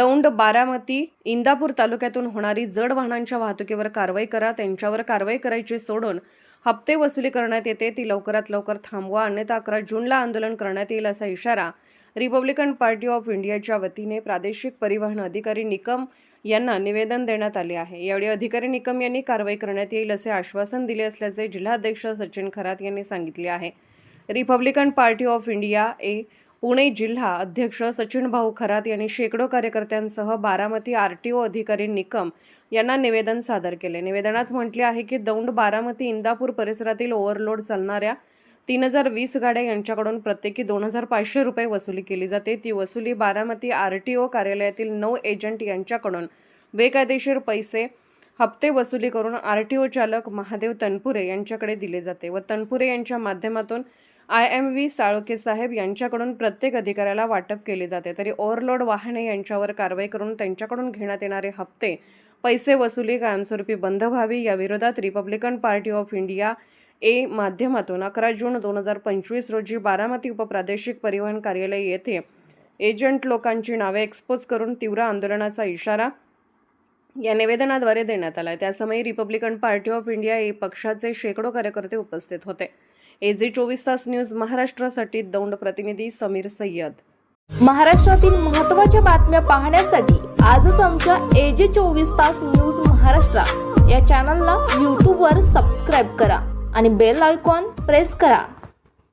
दौंड बारामती इंदापूर तालुक्यातून होणारी जड वाहनांच्या वाहतुकीवर कारवाई करा त्यांच्यावर कारवाई करायची सोडून हप्ते वसुली करण्यात येते ती लवकरात लवकर थांबवा अन्यथा अकरा जूनला आंदोलन करण्यात येईल असा इशारा रिपब्लिकन पार्टी ऑफ इंडियाच्या वतीने प्रादेशिक परिवहन अधिकारी निकम यांना निवेदन देण्यात आले आहे. यावेळी अधिकारी निकम यांनी कारवाई करण्यात येईल असे आश्वासन दिले असल्याचे जिल्हाध्यक्ष सचिन खरात यांनी सांगितले आहे. Republican party of India A Pune जिल्हा अध्यक्ष सचिन भाऊ खरात यांनी शेकडो कार्यकर्त्यांसह बारामती आर टी ओ अधिकारी निकम यांना निवेदन सादर केले. निवेदनात म्हटले आहे की दौंड बारामती इंदापूर परिसरातील ओव्हरलोड चालणाऱ्या तीन हजार वीस गाड्या यांच्याकडून प्रत्येकी दोन हजार पाचशे रुपये वसुली केली जाते. ती वसुली बारामती आर टी ओ कार्यालयातील नऊ एजंट यांच्याकडून बेकायदेशीर पैसे हप्ते वसुली करून आर टी ओ चालक महादेव तनपुरे यांच्याकडे दिले जाते व तनपुरे यांच्या माध्यमातून आय एम व्ही साळोके साहेब यांच्याकडून प्रत्येक अधिकाऱ्याला वाटप केले जाते. तरी ओव्हरलोड वाहने यांच्यावर कारवाई करून त्यांच्याकडून घेण्यात येणारे हप्ते पैसे वसुली कायमस्वरूपी बंद व्हावी या विरोधात Republican party of India A माध्यमातून अकरा जून दोन हजार पंचवीस रोजी बारामती उपप्रादेशिक परिवहन कार्यालय येथे एजंट लोकांची नावे एक्सपोज करून तीव्र आंदोलनाचा इशारा या निवेदनाद्वारे देण्यात आला त्यासमयी Republican party of India A पक्षाचे शेकडो कार्यकर्ते उपस्थित होते. एजी चोवीस तास न्यूज महाराष्ट्रासाठी दौंड प्रतिनिधी समीर सय्यद. महाराष्ट्रातील महत्त्वाच्या बातम्या पाहण्यासाठी आजच आमच्या एजे चोवीस तास न्यूज महाराष्ट्र या चॅनलला यूट्यूबवर सबस्क्राईब करा आणि बेल आयकॉन प्रेस करा.